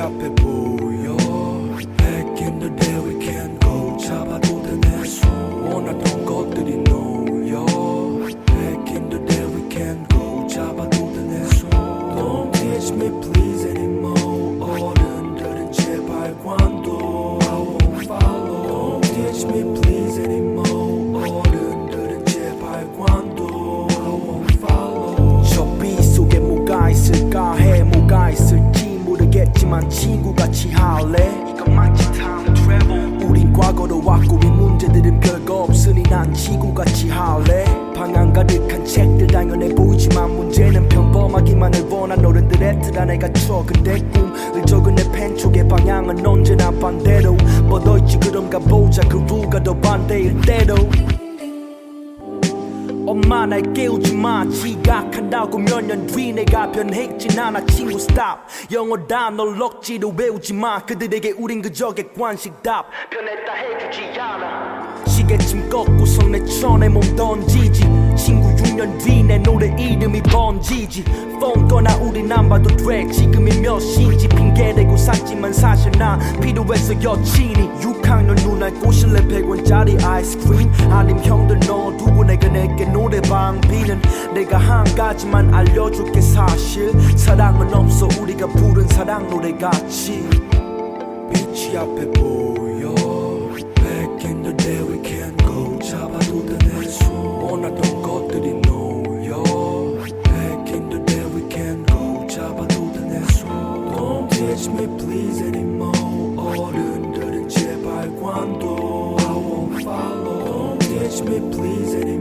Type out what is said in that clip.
앞에 보여 Back in the day we can go 잡아도 되네 손 원하던 것들이 놓여 Back in the day we can go 잡아도 되네 손 Don't teach me please anymore 어른들은 제발 관둬 I won't follow Don't teach me please 친구같이 할래 이것만치 time travel. 우린 과거로 왔고 이 문제들은 별거 없으니 난 친구같이 할래. 방안 가득한 책들 당연해 보이지만 문제는 평범하기만을 원한 어른들의 틀 안에 갇혀 근데 꿈을 적은 내펜 쪽의 방향은 언제나 반대로. 뻗어있지 그럼 가보자. 그 후가 더 반대일 때도 엄마 날 깨우지 마. 지각한다고 몇 년 뒤 내가 변했진 않아. 친구 stop. 영어 단어를 억지로 외우지 마. 그들에게 우린 그저 객관식 답. 변했다 해주지 않아. 시계침 꺾고서 내 천에 몸 던지지. 친구 6년 뒤 내 노래 이름이 번지지. 폰 꺼나 우린 안 봐도 돼. 지금이 몇 시인지? 핑계대고 샀지만 사실 나 필요해서 여친이. 6학년 누나 꼬실래 100원짜리 아이스크림. 아님 형들 넣 내가 한 가지만 알려줄게 사실 사랑은 없어 우리가 부른 사랑 노래같이 빛이 앞에 보여 Back in the day we can go 잡아도 돼내손 원하던 것들이 놓여 Back in the day we can go 잡아도 돼내손 Don't teach me please anymore 어른들은 제발 관둬 I won't follow Don't teach me please anymore